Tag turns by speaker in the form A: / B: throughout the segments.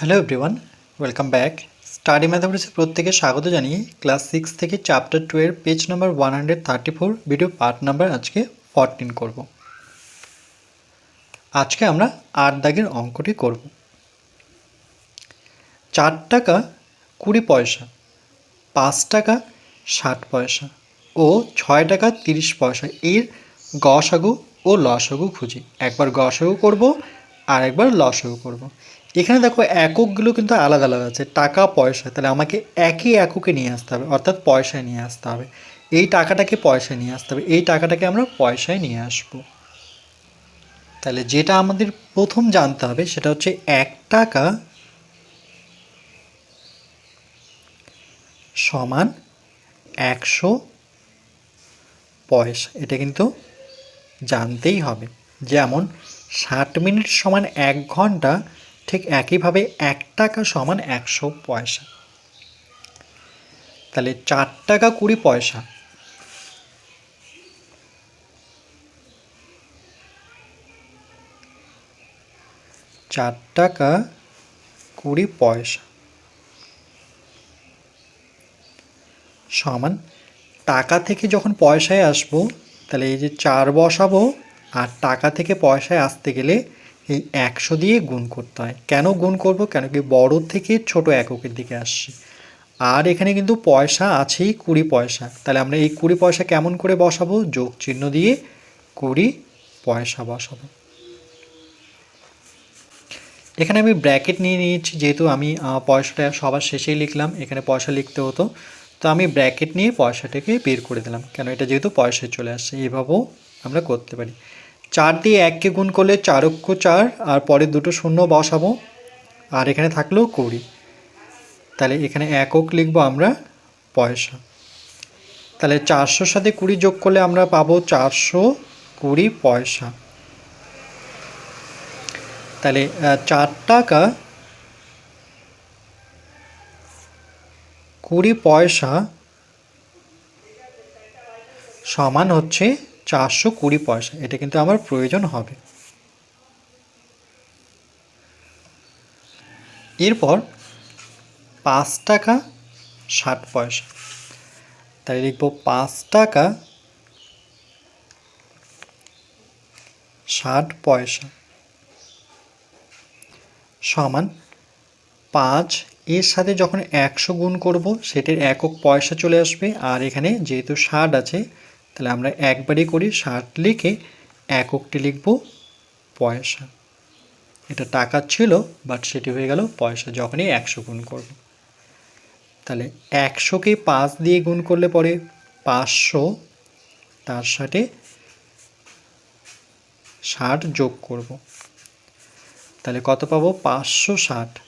A: Hello everyone welcome back study ম্যাথামেটিক্সে প্রত্যেকে স্বাগত জানিয়ে ক্লাস সিক্স থেকে চ্যাপ্টার টু এর page number one hundred thirty four video part number আজকে ফরটিন করব। আজকে আমরা আট দাগের অঙ্কটি করব। চার টাকা কুড়ি পয়সা, পাঁচ টাকা ষাট পয়সা ও ছয় টাকা তিরিশ পয়সা এর গসাগু ও লসাগু খুঁজি। একবার গসাগু করব আর একবার লসাগু করব। এখানে দেখো এককগুলো কিন্তু আলাদা আলাদা আছে। টাকা, পয়সা। তাহলে আমাকে একই এককে নিয়ে আসতে হবে, অর্থাৎ পয়সায় নিয়ে আসতে হবে। এই টাকাটাকে পয়সায় নিয়ে আসতে হবে, এই টাকাটাকে আমরা পয়সায় নিয়ে আসব। তাহলে যেটা আমাদের প্রথম জানতে হবে, সেটা হচ্ছে এক টাকা সমান একশো পয়সা। এটা কিন্তু জানতেই হবে। যেমন ষাট মিনিট সমান এক ঘণ্টা ঠিক একইভাবে এক টাকা সমান একশো পয়সা। তাহলে চার টাকা কুড়ি পয়সা। চার টাকা কুড়ি পয়সা। সমান টাকা থেকে যখন পয়সায় আসব, তাহলে এই যে চার বসাবো আর টাকা থেকে পয়সায় আসতে গেলে এই একশো দিয়ে গুণ করতে হয়। কেন গুণ করব? কেন কি বড় থেকে ছোট এককের দিকে আসছি। আর এখানে কিন্তু পয়সা আছেই কুড়ি পয়সা। তাহলে আমরা এই কুড়ি পয়সা কেমন করে বসাবো? যোগ চিহ্ন দিয়ে কুড়ি পয়সা বসাবো। এখানে আমি ব্র্যাকেট নিয়ে নিয়েছি, যেহেতু আমি পয়সাটা সবার শেষেই লিখলাম, এখানে পয়সা লিখতে হতো। তো আমি ব্র্যাকেট নিয়ে পয়সাটাকে বের করে দিলাম। কেন? এটা যেহেতু পয়সায় চলে আসছে এভাবেও আমরা করতে পারি। চার দিয়ে এককে গুণ করলে চারক্ষ চার, আর পরে দুটো শূন্য বসাবো। আর এখানে থাকল কুড়ি। তাহলে এখানে একক লিখব আমরা পয়সা। তাহলে চারশোর সাথে কুড়ি যোগ করলে আমরা পাবো চারশো কুড়ি পয়সা। তাহলে চার টাকা কুড়ি পয়সা সমান হচ্ছে চারশো কুড়ি পয়সা, এটা কিন্তু আমার প্রয়োজন হবে। এরপর পাঁচ টাকা ষাট পয়সা। তাই লিখব পাঁচ টাকা ষাট পয়সা সমান পাঁচ, এর সাথে যখন একশো গুণ করব, সেটির একক পয়সা চলে আসবে। আর এখানে যেহেতু ষাট আছে তাহলে আমরা একবারই করি ষাট লিখে এককটি লিখব পয়সা। এটা টাকা ছিল বাট সেটি হয়ে গেল পয়সা, যখনই একশো গুণ করব। তাহলে একশোকে পাঁচ দিয়ে গুণ করলে পরে পাঁচশো, তার সাথে ষাট যোগ করব। তাহলে কত পাবো? পাঁচশো ষাট।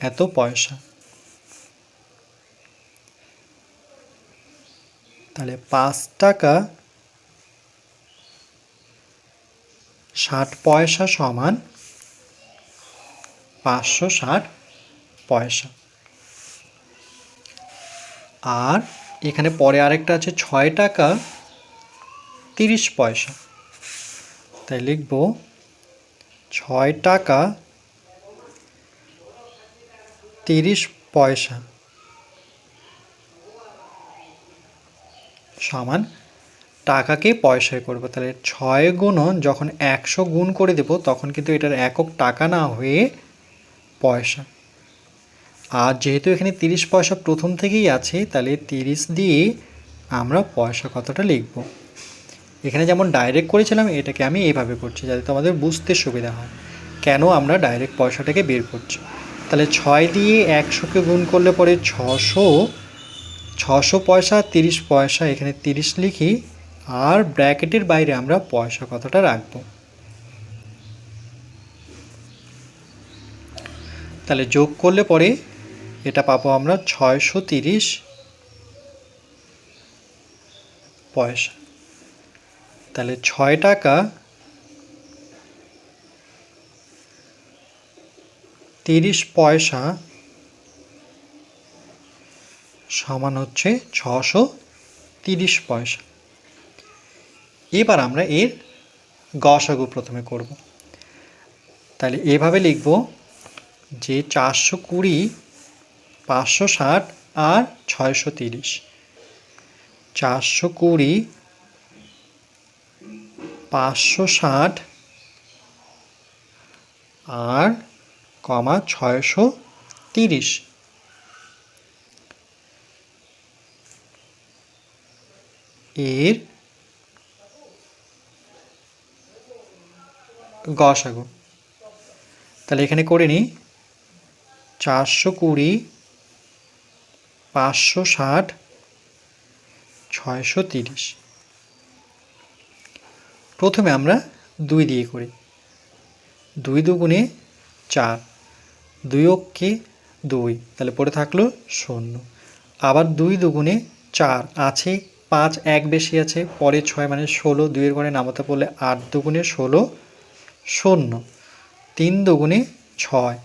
A: এত পয়সা। তাহলে পাঁচ টাকা ষাট পয়সা সমান পাঁচশো ষাট পয়সা। আর এখানে পরে আরেকটা আছে ছয় টাকা তিরিশ পয়সা। তাই লিখব ছয় টাকা তিরিশ পয়সা। সমান টাকাকে পয়সায় করব। তাহলে ছয় গুণন যখন একশো গুণ করে দেব, তখন কিন্তু এটার একক টাকা না হয়ে পয়সা। আর যেহেতু এখানে তিরিশ পয়সা প্রথম থেকেই আছে, তাহলে তিরিশ দিয়ে আমরা পয়সা কতটা লিখব? এখানে যেমন ডাইরেক্ট করেছিলাম, এটাকে আমি এইভাবে করছি যাতে তোমাদের বুঝতে সুবিধা হয়। কেন আমরা ডাইরেক্ট পয়সাটাকে বের করছি? তাহলে ছয় দিয়ে একশোকে গুণ করলে পরে ছশো ছশো পয়সা, তিরিশ পয়সা, এখানে তিরিশ লিখি, আর ব্র্যাকেটের বাইরে আমরা পয়সা কথাটা রাখব? তাহলে যোগ করলে পরে এটা পাবো আমরা ছয়শো তিরিশ পয়সা। তাহলে ছয় টাকা তিরিশ পয়সা সমান হচ্ছে ছশো তিরিশ পয়সা। এবার আমরা এর গসাগু প্রথমে করব। তাহলে এভাবে লিখব যে চারশো কুড়ি, পাঁচশো ষাট আর ছয়শো তিরিশ। চারশো কুড়ি, পাঁচশো ষাট আর কমা ছয়শো তিরিশ। এর গসাগু তাহলে এখানে করে নিই। চারশো কুড়ি, পাঁচশো ষাট, ছয়শো তিরিশ। প্রথমে আমরা দুই দিয়ে করি। দুই দুগুণে চার, দুই অক্ষে দুই, তাহলে পড়ে থাকল শূন্য। আবার দুই দুগুণে চার আছে পাঁচ এক বেশি আছে, পরে ছয় মানে ষোলো, দুইয়ের ঘরে নামাতে পড়লে আট দুগুণে ষোলো, শূন্য। তিন দুগুণে ছয়।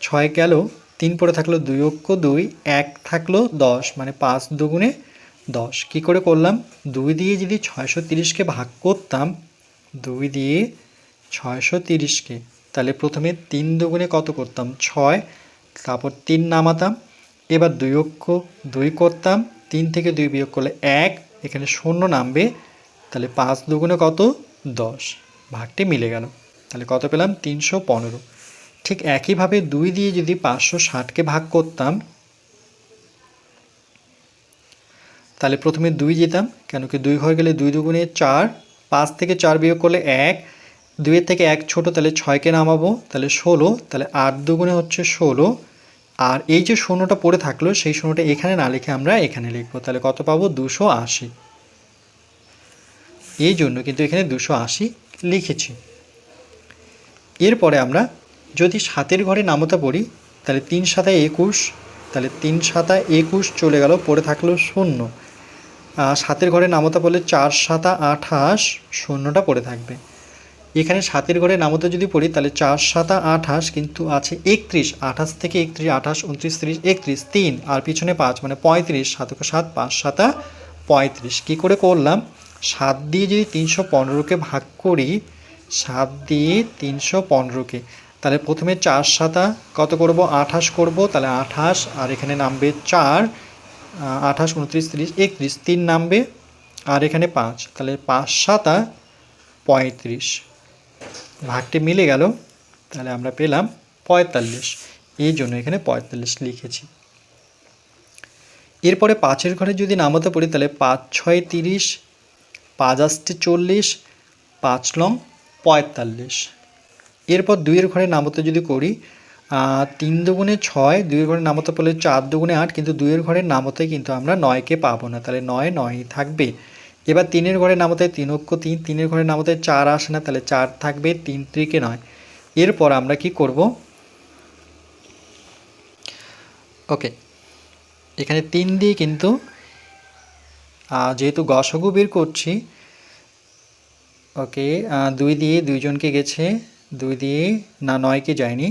A: ছয় গেল, তিন পরে থাকল দুই অক্ষ দুই, এক থাকল দশ মানে পাঁচ দুগুণে দশ। কি করে করলাম? দুই দিয়ে যদি ছয়শো তিরিশকে ভাগ করতাম, দুই দিয়ে ছয়শো তিরিশকে, তাহলে প্রথমে তিন দুগুণে কত করতাম? ছয়, তারপর তিন নামাতাম, এবার দুই অক্ষ দুই করতাম তিন থেকে দুই বিয়োগ করলে এক, এখানে শূন্য নামবে, তাহলে পাঁচ দুগুণে কত? দশ। ভাগটি মিলে গেল। তাহলে কত পেলাম? তিনশো পনেরো। ঠিক একইভাবে দুই দিয়ে যদি পাঁচশো ষাটকে ভাগ করতাম, তাহলে প্রথমে দুই যেতাম, কেন কি দুই ঘর গেলে দুই দুগুণে চার, পাঁচ থেকে চার বিয়োগ করলে এক, দুইয়ের থেকে এক ছোট, তাহলে ছয়কে নামাবো, তাহলে ষোলো, তাহলে আট দুগুণে হচ্ছে ষোলো আর এই যে শূন্যটা পড়ে থাকল, সেই শূন্যটা এখানে না লিখে আমরা এখানে লিখব। তাহলে কত পাবো? দুশো আশি। এই জন্য কিন্তু এখানে দুশো আশি লিখেছি। এরপরে আমরা যদি সাতের ঘরে নামতা পড়ি, তাহলে তিন সাতায় একুশ, তাহলে তিন সাতা একুশ চলে গেল, পড়ে থাকল শূন্য। সাতের ঘরে নামতা পড়লে চার সাতা আঠাশ, শূন্যটা পড়ে থাকবে। এখানে সাতের ঘরে নামতা যদি পড়ি, তাহলে চার, সাতা আঠাশ কিন্তু আছে একত্রিশ, আঠাশ থেকে একত্রিশ, আঠাশ, উনত্রিশ, তিরিশ, একত্রিশ, তিন, আর পিছনে পাঁচ মানে পঁয়ত্রিশ সাতকে সাত, পাঁচ, সাতা পঁয়ত্রিশ। কী করে করলাম? সাত দিয়ে যদি তিনশো পনেরোকে ভাগ করি, সাত দিয়ে তিনশো পনেরোকে, তাহলে প্রথমে চার, সাতা কত করব? আঠাশ করব, তাহলে আঠাশ, আর এখানে নামবে চার আঠাশ, উনত্রিশ, তিরিশ, একত্রিশ, তিন নামবে, আর এখানে পাঁচ, তাহলে পাঁচ, সাতা পঁয়ত্রিশ। ভাগটি মিলে গেল, তাহলে আমরা পেলাম পঁয়তাল্লিশ। এই জন্য এখানে পঁয়তাল্লিশ লিখেছি। এরপরে পাঁচের ঘরে যদি নামাতে পড়ি, তাহলে পাঁচ ছয় তিরিশ, পাঁচ আষ্টে চল্লিশ, পাঁচ লং পঁয়তাল্লিশ। এরপর দুইয়ের ঘরে নামতে যদি করি তিন দুগুণে ছয়, দুইয়ের ঘরে নামতে পড়লে চার দুগুণে আট, কিন্তু দুইয়ের ঘরের নামতে কিন্তু আমরা নয়কে পাবো না, তাহলে নয় নয়ই থাকবে। এবার তিনের ঘরে নামতে তিন অক্ষ তিন, তিনের ঘরে নামতে চার আসে না, তাহলে চার থাকবে, তিন ত্রিকে নয়। এরপর আমরা কি করব? ওকে এখানে তিন দিয়ে কিন্তু যেহেতু গসগু বের করছি ওকে দুই দিয়ে দুইজনকে গেছে, দুই দিয়ে, না, নয়কে যায়নি।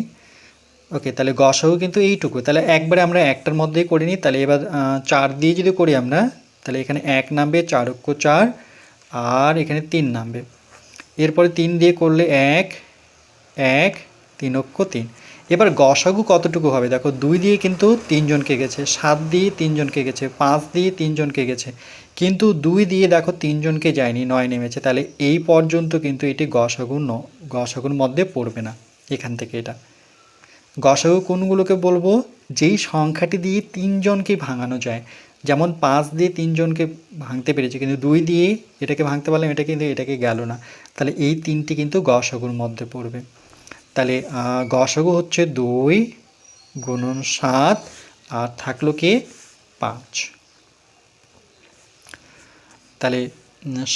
A: ওকে তাহলে গসাগু কিন্তু এইটুকু, তাহলে একবারে আমরা একটার মধ্যেই করে নিই, তাহলে এবার চার দিয়ে যদি করি আমরা তাহলে এখানে এক নামবে, চার অক্ষ চার, আর এখানে তিন নামবে। এরপরে তিন দিয়ে করলে এক এক, তিন অক্ষ তিন। এবার গসাগু কতটুকু হবে? দেখো, দুই দিয়ে কিন্তু তিনজনকে গেছে, সাত দিয়ে তিনজনকে গেছে, পাঁচ দিয়ে তিনজনকে গেছে। কিন্তু দুই দিয়ে দেখো তিনজনকে যায়নি, নয় নেমেছে। তাহলে এই পর্যন্ত কিন্তু এটি গসাগু ন, গসাগুর মধ্যে পড়বে না, এখান থেকে এটা। গসাগু কোনগুলোকে বলব? যেই সংখ্যাটি দিয়ে তিনজনকে ভাঙানো যায় যেমন পাঁচ দিয়ে তিনজনকে ভাঙতে পেরেছে, কিন্তু দুই দিয়ে এটাকে ভাঙতে পারলাম এটা কিন্তু এটাকে গেল না। তাহলে এই তিনটি কিন্তু গসাগুর মধ্যে পড়বে। তাহলে গসাগু হচ্ছে দুই গুণন সাত, আর থাকল কে? পাঁচ। তাহলে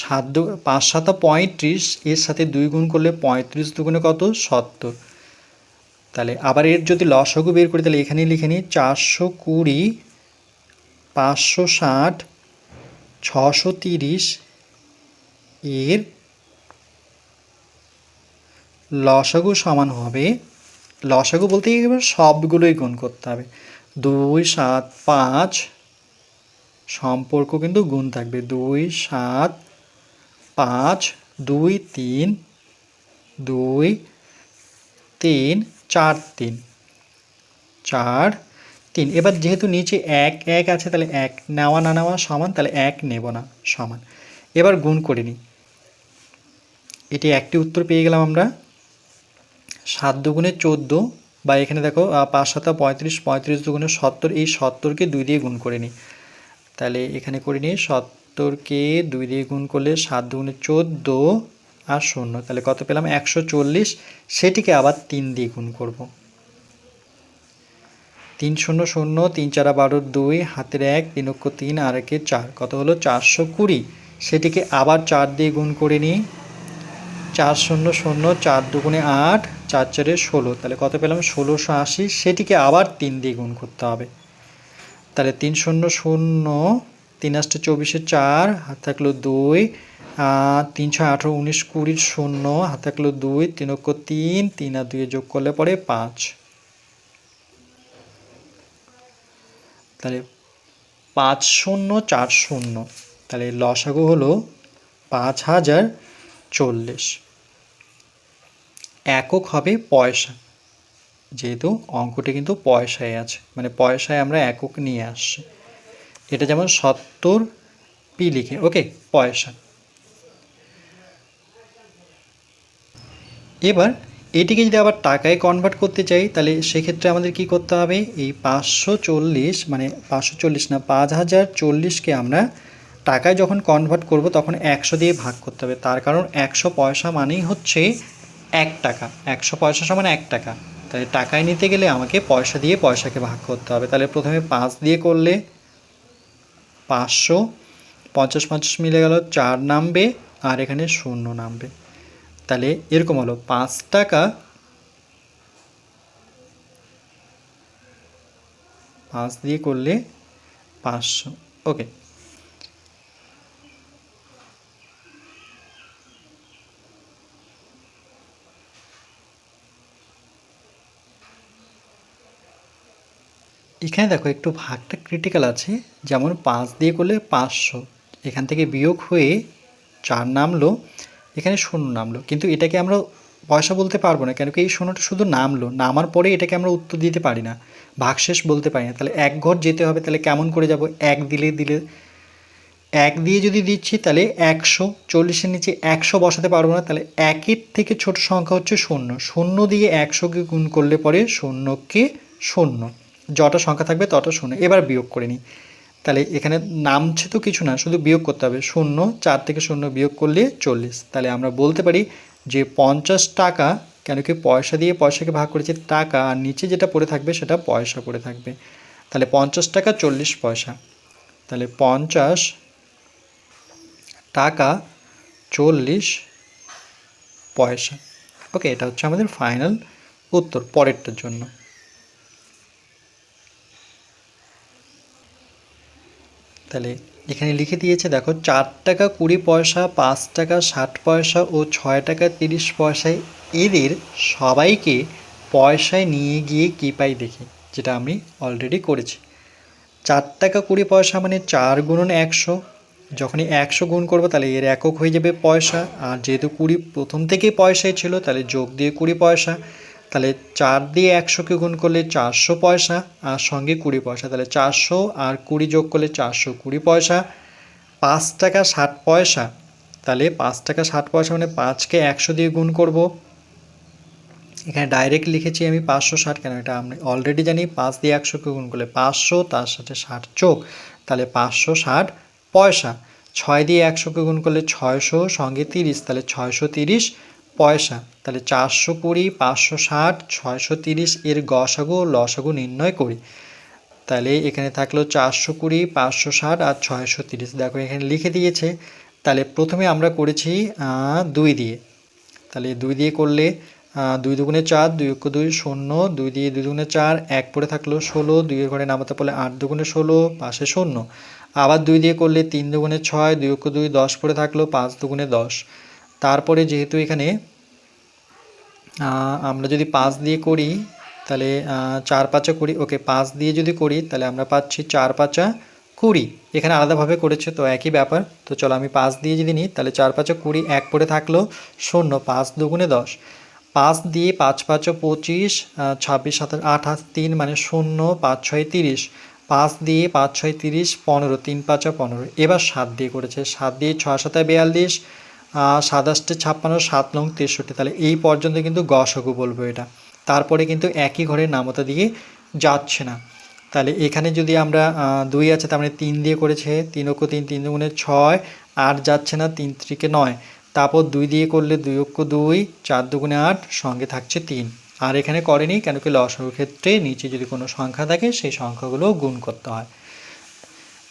A: সাত দু, পাঁচ সাতা পঁয়ত্রিশ, এর সাথে দুই গুণ করলে পঁয়ত্রিশ দুগুণে কত? সত্তর। তাহলে, আবার এর যদি লসগু বের করি, তাহলে এখানেই লিখে নিই, চারশো কুড়ি পাঁচশো ষাট, ছশো তিরিশ এর লসাগু সমান হবে। লসাগু বলতে এবার সবগুলোই গুণ করতে হবে। দুই সাত পাঁচ সম্পর্ক কিন্তু গুণ থাকবে। দুই সাত পাঁচ, দুই তিন দুই তিন, চার তিন, চার তিন। এবার যেহেতু নিচে এক এক আছে, তাহলে এক। নেওয়া, না নেওয়া সমান, তাহলে এক নেব না, সমান। এবার গুণ করে নিই। এটি একটি উত্তর পেয়ে গেলাম আমরা। সাত দুগুণে চোদ্দ, বা এখানে দেখো পাঁচ সাতা পঁয়ত্রিশ পঁয়ত্রিশ দুগুণে সত্তর, এই সত্তরকে দুই দিয়ে গুণ করে নিই। তাহলে এখানে করে নিই, সত্তরকে দুই দিয়ে গুণ করলে সাত দুগুণে চোদ্দ আর শূন্য। তাহলে কত পেলাম? একশো চল্লিশ। সেটিকে আবার তিন দিয়ে গুণ করব। তিন শূন্য শূন্য তিন চারা বারোর দুই হাতের এক তিন অক্ষ তিন আর একে চার। কত হলো? চারশো কুড়ি। সেটিকে আবার চার দিয়ে গুণ করে নিই। চার শূন্য শূন্য চার দুগুণে আট চার চারে ষোলো। তাহলে কত পেলাম? ষোলোশো আশি। সেটিকে আবার তিন দিয়ে গুণ করতে হবে। তাহলে তিন শূন্য শূন্য তিন আষ্টে চব্বিশে চার হাত থাকল দুই আহ, তিন ছয় আঠেরো উনিশ কুড়ির শূন্য হাত থাকল দুই তিন অক্ষ তিন তিন আর দুয়ে যোগ করলে পরে পাঁচ। তাহলে পাঁচ শূন্য, চার শূন্য। তাহলে লসাগু হলো পাঁচ হাজার চল্লিশ। একক হবে পয়সা। যেহেতু অঙ্কটি কিন্তু পয়সায় আছে মানে পয়সায় আমরা একক নিয়ে আসছি। এটা যেমন সত্তর পি লিখে, ওকে, পয়সা। এবার এটিকে যদি আবার টাকায় কনভার্ট করতে চাই, তাহলে সেক্ষেত্রে আমাদের কি করতে হবে? এই পাঁচশো চল্লিশ মানে পাঁচশো চল্লিশ না পাঁচ হাজার চল্লিশকে আমরা টাকায় যখন কনভার্ট করব, তখন একশো দিয়ে ভাগ করতে হবে। তার কারণ একশো পয়সা মানেই হচ্ছে এক টাকা। একশো পয়সা সমান এক টাকা। তাহলে টাকায় নিতে গেলে আমাকে পয়সা দিয়ে পয়সাকে ভাগ করতে হবে। তাহলে প্রথমে পাঁচ দিয়ে করলে পাঁচশো, পঞ্চাশ পঞ্চাশ মিলে গেল, চার নামবে, আর এখানে শূন্য নামবে। তাহলে এরকম হলো, পাঁচ টাকা, পাঁচ দিয়ে করলে পাঁচশো। ওকে। এখানে দেখো একটু ভাগটা ক্রিটিক্যাল আছে, যেমন পাঁচ দিয়ে করলে পাঁচশো। এখান থেকে বিয়োগ হয়ে চার নামলো এখানে শূন্য নামলো। কিন্তু এটাকে আমরা পয়সা বলতে পারব না, কেন কি এই শূন্যটা শুধু নামলো। নামার পরে এটাকে আমরা উত্তর দিতে পারি না, ভাগশেষ বলতে পারি না। তাহলে এক ঘর যেতে হবে, তাহলে কেমন করে যাব? এক দিলে দিলে, এক দিয়ে যদি দিচ্ছি, তাহলে একশো চল্লিশের নিচে একশো বসাতে পারব না, তাহলে একের থেকে ছোট সংখ্যা হচ্ছে শূন্য। শূন্য দিয়ে একশোকে গুণ করলে পরে শূন্যকে শূন্য। যটা সংখ্যা থাকবে তত শূন্য। এবার বিয়োগ করে নিই। তাহলে এখানে নামছে তো কিছু না, শুধু বিয়োগ করতে হবে। শূন্য, চার থেকে শূন্য বিয়োগ করলে চল্লিশ। তাহলে আমরা বলতে পারি যে পঞ্চাশ টাকা, কেন কি পয়সা দিয়ে পয়সাকে ভাগ করেছে, টাকা আর নিচে যেটা পড়ে থাকবে সেটা পয়সা পড়ে থাকবে। তাহলে পঞ্চাশ টাকা, চল্লিশ পয়সা। তাহলে পঞ্চাশ টাকা, চল্লিশ পয়সা। ওকে, এটা হচ্ছে আমাদের ফাইনাল উত্তর, পরেরটার জন্য। তাহলে এখানে লিখে দিয়েছে, দেখো, চার টাকা কুড়ি পয়সা, পাঁচ টাকা ষাট পয়সা ও ছয় টাকা তিরিশ পয়সায় এদের সবাইকে পয়সায় নিয়ে গিয়ে কী পাই দেখি, যেটা আমি অলরেডি করেছি। চার টাকা কুড়ি পয়সা মানে চার গুণন একশো, যখনই একশো গুণ করব তাহলে এর একক হয়ে যাবে পয়সা, আর যেহেতু কুড়ি প্রথম থেকেই পয়সায় ছিল তাহলে যোগ দিয়ে কুড়ি পয়সা। তাহলে চার দিয়ে একশোকে গুণ করলে চারশো পয়সা, আর সঙ্গে কুড়ি পয়সা। তাহলে চারশো আর কুড়ি যোগ করলে চারশো কুড়ি পয়সা। পাঁচ টাকা ষাট পয়সা, তাহলে পাঁচ টাকা ষাট পয়সা মানে পাঁচকে একশো দিয়ে গুণ করব। এখানে ডাইরেক্ট লিখেছি আমি পাঁচশো ষাট কেন? এটা আমি অলরেডি জানি, পাঁচ দিয়ে একশোকে গুণ করলে পাঁচশো, তার সাথে ষাট চোখ তাহলে পাঁচশো ষাট পয়সা। ছয় দিয়ে একশোকে গুণ করলে ছয়শো, সঙ্গে তিরিশ, তাহলে ছয়শো তিরিশ পয়সা। তাহলে চারশো কুড়ি, পাঁচশো ষাট, ছয়শো তিরিশ এর গসাগু লসাগু নির্ণয় করি। তাহলে এখানে থাকল চারশো কুড়ি, পাঁচশো ষাট আর ছয়শো তিরিশ। দেখো এখানে লিখে দিয়েছে। তাহলে প্রথমে আমরা করেছি দুই দিয়ে। তাহলে দুই দিয়ে করলে দুই দুগুণে চার, দুই অক্ষ দুই শূন্য, দুই দিয়ে দুই দুগুণে চার, এক পরে থাকল ষোলো, দুইয়ের ঘরে নামাতে পড়লে আট দুগুণে ষোলো, পাশে শূন্য। আবার দুই দিয়ে করলে তিন দুগুণে ছয়, দুই অক্ষ দুই দশ পরে থাকল পাঁচ দুগুণে দশ। তারপরে যেহেতু এখানে আমরা যদি পাঁচ দিয়ে করি, তাহলে চার পাঁচা কুড়ি, ওকে, পাঁচ দিয়ে যদি করি, তাহলে আমরা পাচ্ছি চার পাঁচা কুড়ি। এখানে আলাদাভাবে করেছে, তো একই ব্যাপার। তো চলো আমি পাঁচ দিয়ে যদি নিই, তাহলে চার পাঁচা কুড়ি এক পরে থাকল শূন্য, পাঁচ দুগুণে দশ। পাঁচ দিয়ে পাঁচ পাঁচ পঁচিশ ছাব্বিশ, সাতাশ, আঠাশ, তিন মানে শূন্য, পাঁচ ছয়, তিরিশ। পাঁচ দিয়ে পাঁচ ছয়, তিরিশ, পনেরো, তিন পাঁচ পনেরো। এবার সাত দিয়ে করেছে, সাত দিয়ে ছয় সাতায় বিয়াল্লিশ সাতাশটে, ছাপ্পান্ন, সাত নং, তেষট্টি। তাহলে এই পর্যন্ত কিন্তু গসগু বলব এটা। তারপরে কিন্তু একই ঘরের নামতা দিয়ে যাচ্ছে না। তাহলে এখানে যদি আমরা দুই আছে, তার মানে তিন দিয়ে করেছে, তিন অক্ষ তিন তিন দুগুণে ছয়, আট যাচ্ছে না, তিন ত্রিকে নয়। তারপর দুই দিয়ে করলে দুই অক্ষ দুই, চার দুগুণে আট, সঙ্গে থাকছে তিন। আর এখানে করেনি কেন কি লসগুর ক্ষেত্রে নিচে যদি কোনো সংখ্যা থাকে, সেই সংখ্যাগুলো গুণ করতে হয়।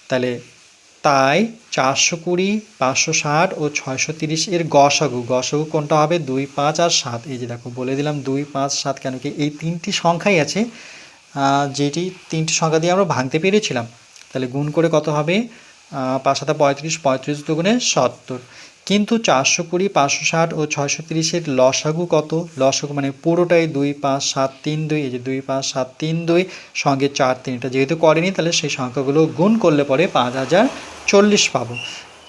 A: তাহলে তাই চারশো কুড়ি, পাঁচশো ষাট ও ছয়শো তিরিশ এর গসাগু গসাগু কোনটা হবে? দুই, পাঁচ আর সাত। এই যে দেখো, বলে দিলাম দুই, পাঁচ, সাত কেন কি? এই তিনটি সংখ্যাই আছে যেটি তিনটি সংখ্যা দিয়ে আমরা ভাঙতে পেরেছিলাম। তাহলে গুণ করে কত হবে? পাঁচ সাথে পঁয়ত্রিশ পঁয়ত্রিশ দুগুণে সত্তর। কিন্তু চারশো কুড়ি, পাঁচশো ষাট ও ছয়শো তিরিশের লসাগু কত? লসাগু মানে পুরোটাই দুই, পাঁচ, সাত, তিন, দুই। এই যে দুই, পাঁচ, সাত, তিন, দুই সঙ্গে চার তিন এটা যেহেতু করেনি, তাহলে সেই সংখ্যাগুলো গুণ করলে পরে পাঁচ হাজার চল্লিশ পাবো।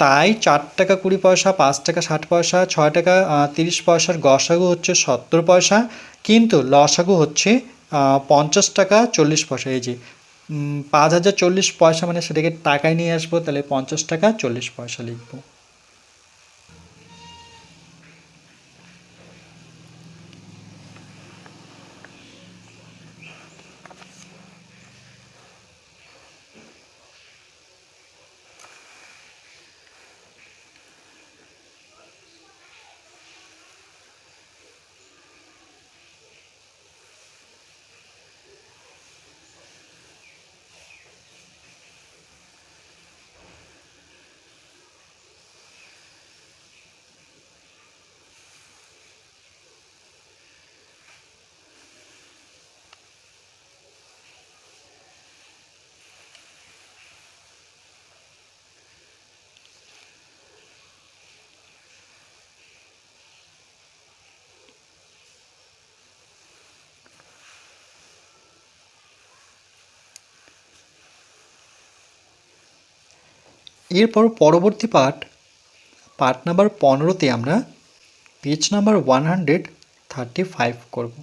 A: তাই চার টাকা কুড়ি পয়সা, পাঁচ টাকা ষাট পয়সা, ছয় টাকা তিরিশ পয়সার গসাগু হচ্ছে সত্তর পয়সা, কিন্তু লসাগু হচ্ছে পঞ্চাশ টাকা চল্লিশ পয়সা। এই যে পাঁচ হাজার চল্লিশ পয়সা মানে সেটাকে টাকায় নিয়ে আসব, তাহলে পঞ্চাশ টাকা চল্লিশ পয়সা লিখব। এরপর পরবর্তী পার্ট পার্ট নাম্বার পনেরোতে আমরা page number one hundred thirty five করব।